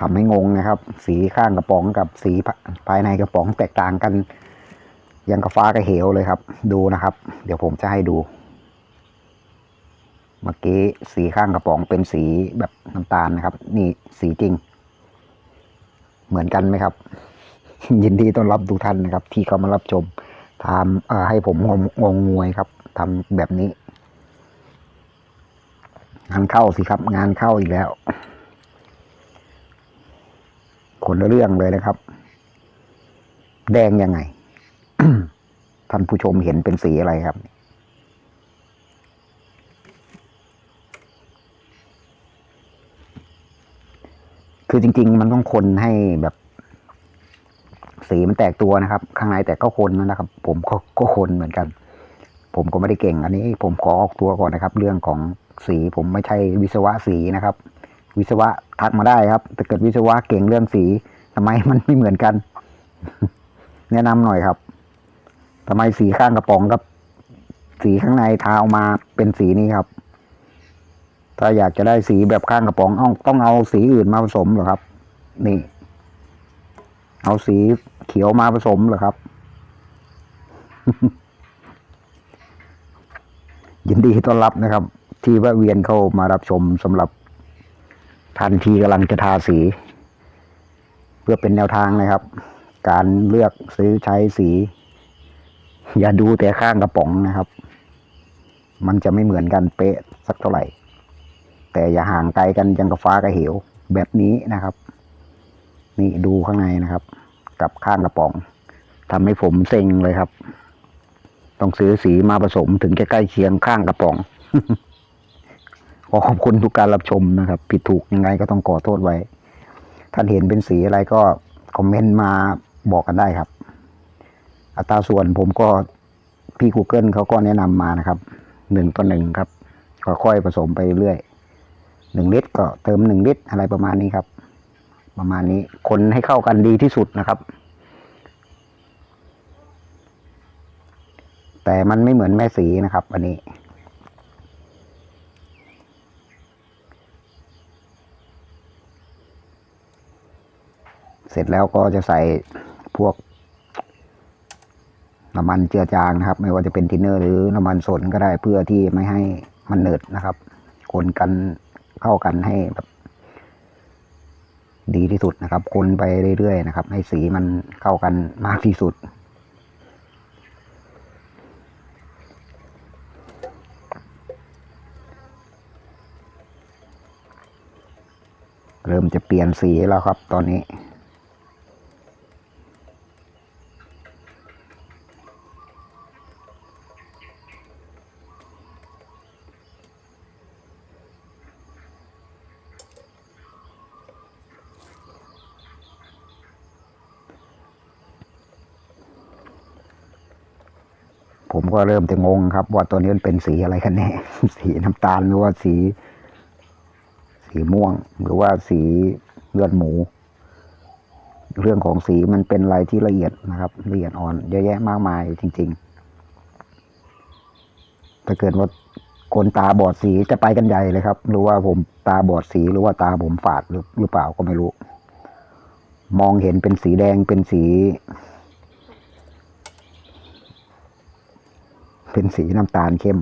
ทำให้งงนะครับ สีข้างกระป๋องกับสีภายในกระป๋องแตกต่างกัน ยังกระฟ้ากระเหวเลยครับ ดูนะครับ เดี๋ยวผมจะให้ดู เมื่อกี้สีข้างกระป๋องเป็นสีแบบน้ำตาลนะครับ นี่สีจริง เหมือนกันไหมครับ ยินดีต้อนรับทุกท่านนะครับ ที่เข้ามารับชมทำให้ผมงงงงงวยครับทำแบบนี้ งานเข้าสิครับ งานเข้าอีกแล้ว เรื่องเลยนะครับ แดงยังไง ท่านผู้ชมเห็นเป็นสีอะไรครับ คือจริง ๆ มันต้องคนให้แบบสีมันแตกตัวนะครับ ข้างในแต่ก็คนนะครับ ผมก็ก็คนเหมือนกัน ผมก็ไม่ได้เก่ง อันนี้ผมขอออกตัวก่อนนะครับ เรื่องของสีผมไม่ใช่วิศวะสีนะครับ วิศวะทักมาได้ครับแต่เกิดวิศวะเก่งเรื่องสีทำไมมันไม่เหมือนกัน แนะนำหน่อยครับทำไมสีข้างกระป๋องกับ สีข้างในทาออกมาเป็นสีนี้ครับ ถ้าอยากจะได้สีแบบข้างกระป๋องต้องต้องเอาสีอื่นมาผสมเหรอครับ นี่ เอาสีเขียวมาผสมเหรอครับ ยินดีต้อนรับนะครับ ที่แวะเวียนเข้ามารับชมสำหรับ ท่านทีกำลังจะทาสี เพื่อเป็นแนวทางนะครับ การเลือกซื้อใช้สี อย่าดูแต่ข้างกระป๋องนะครับ มันจะไม่เหมือนกันเป๊ะสักเท่าไหร่ แต่อย่าห่างไกลกันยังกับฟ้ากับเหว แบบนี้นะครับ นี่ดูข้างในนะครับ กับข้างกระป๋องทำให้ผมเซ็งเลยครับ ต้องซื้อสีมาผสมถึงจะใกล้เคียงข้างกระป๋อง ขอขอบคุณทุกการรับชมนะครับ ผิดถูกยังไงก็ต้องขอโทษไว้ ท่านเห็นเป็นสีอะไรก็คอมเมนต์มาบอกกันได้ครับ อัตราส่วนผมก็พี่ Google เขาก็แนะนำมานะครับหนึ่งต่อหนึ่งครับค่อยๆผสมไปเรื่อยหนึ่งลิตรก็เติมหนึ่งลิตรอะไรประมาณนี้ครับ ประมาณนี้คนให้เข้ากันดีที่สุดนะครับ แต่มันไม่เหมือนแม่สีนะครับ อันนี้ เสร็จแล้วก็จะใส่พวกน้ำมันเจือจางนะครับ ไม่ว่าจะเป็นทินเนอร์หรือน้ำมันสนก็ได้เพื่อที่ไม่ให้มันเหนิดนะครับ คนกันเข้ากันให้แบบดีที่สุดนะครับ คนไปเรื่อยๆนะครับ ให้สีมันเข้ากันมากที่สุด เริ่มจะเปลี่ยนสีแล้วครับตอนนี้ ผมก็เริ่มจะงงครับ ว่าตัวนี้มันเป็นสีอะไรกันแน่ สีน้ำตาลหรือว่าสี สีม่วง หรือว่าสีเลือดหมู เรื่องของสีมันเป็นอะไรที่ละเอียดนะครับ ละเอียดอ่อนเยอะแยะมากมายจริง ๆ ถ้าเกิดว่าคนตาบอดสีจะไปกันใหญ่เลยครับ หรือว่าผมตาบอดสีหรือว่าตาผมฝาดหรือหรือเปล่าก็ไม่รู้ มองเห็นเป็นสีแดงเป็นสี เป็นสีน้ำตาลเข้ม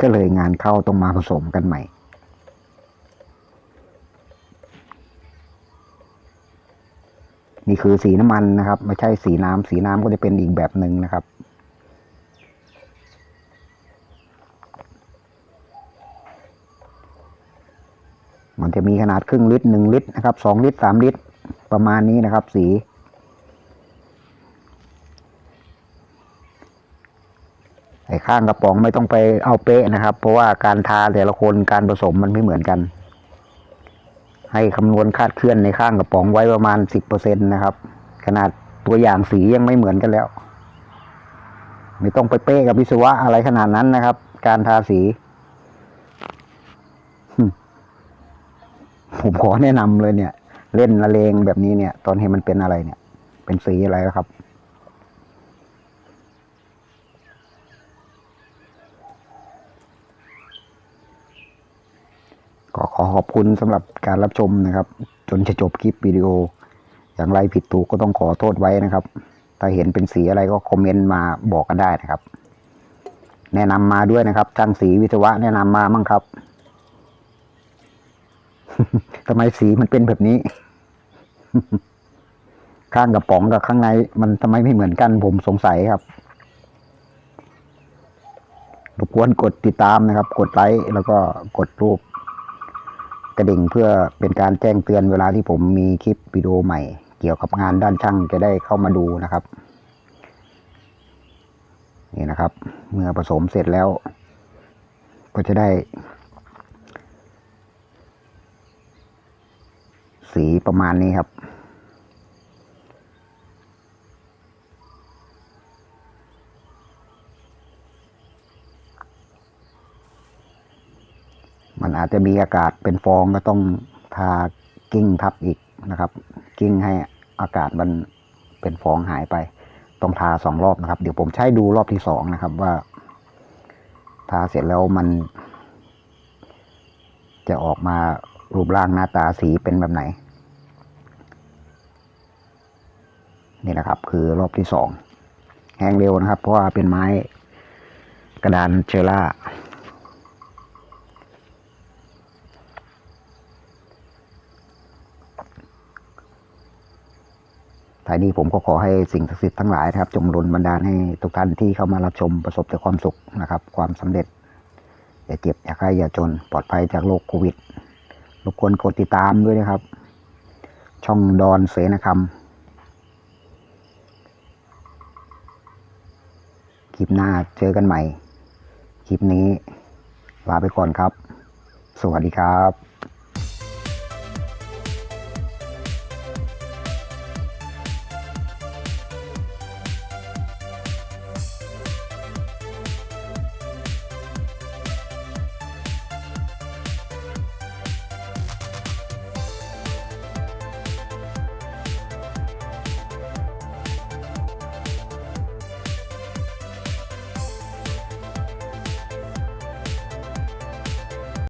ก็เลยงานเข้าต้องมาผสมกันใหม่ นี่คือสีน้ำมันนะครับ ไม่ใช่สีน้ำสีน้ำก็จะเป็นอีกแบบหนึ่งนะครับมันจะมีขนาดครึ่งลิตรหนึ่งลิตรนะครับสองลิตรสามลิตร ประมาณนี้นะครับ สี ไอ้ ข้างกระป๋องไม่ต้องไปเอาเป๊ะนะครับ เพราะว่าการทาแต่ละคนการผสมมันไม่เหมือนกัน ให้คำนวณคาดเคลื่อนในข้างกระป๋องไว้ประมาณสิบเปอร์เซ็นตนะครับ ขนาดตัวอย่างสียังไม่เหมือนกันแล้ว ไม่ต้องไปเป๊ะกับวิศวะอะไรขนาดนั้นนะครับ การทาสีผมขอแนะนำเลยเนี่ย เล่นละเลงแบบนี้เนี่ย ตอนเห็นมันเป็นอะไรเนี่ย เป็นสีอะไรครับ อขอบคุณสำหรับการรับชมนะครับ จนจะจบคลิปวิดีโอ อย่างไรผิดถูกก็ต้องขอโทษไว้นะครับ ถ้าเห็นเป็นสีอะไรก็คอมเมนต์มาบอกกันได้นะครับ แนะนำมาด้วยนะครับช่างสีวิศวะแนะนำมามั่งครับทำไมสีมันเป็นแบบนี้ ข้างกระป๋องกับข้างใน มันทำไมไม่เหมือนกันผมสงสัยครับรบกวนกดติดตามนะครับ กดไลค์แล้วก็กดรูป กระดิ่งเพื่อเป็นการแจ้งเตือนเวลาที่ผมมีคลิปวิดีโอใหม่ เกี่ยวกับงานด้านช่างจะได้เข้ามาดูนะครับ นี่นะครับ เมื่อผสมเสร็จแล้ว ก็จะได้ สีประมาณนี้ครับ มันอาจจะมีอากาศเป็นฟองก็ต้องทากิ้งทับอีกนะครับ กิ้งให้อากาศมันเป็นฟองหายไป ต้องทาสองรอบนะครับ เดี๋ยวผมใช้ดูรอบที่สองนะครับว่า ทาเสร็จแล้วมัน จะออกมารูปร่างหน้าตาสีเป็นแบบไหน นี่นะครับ คือรอบที่สองแห้งเร็วนะครับ เพราะว่าเป็นไม้กระดานเชอร่า ท้ายนี้ผมก็ขอให้สิ่งศักดิ์สิทธิ์ทั้งหลายนะครับ จงดลบันดาลให้ทุกท่านที่เข้ามารับชมประสบแต่ความสุขนะครับ ความสำเร็จ อย่าเจ็บอย่าไข้อย่าจนปลอดภัยจากโรคโควิดรบกวนกดติดตามด้วยนะครับ ช่องดอนเสนคำคลิปหน้าเจอกันใหม่ คลิปนี้ลาไปก่อนครับ สวัสดีครับ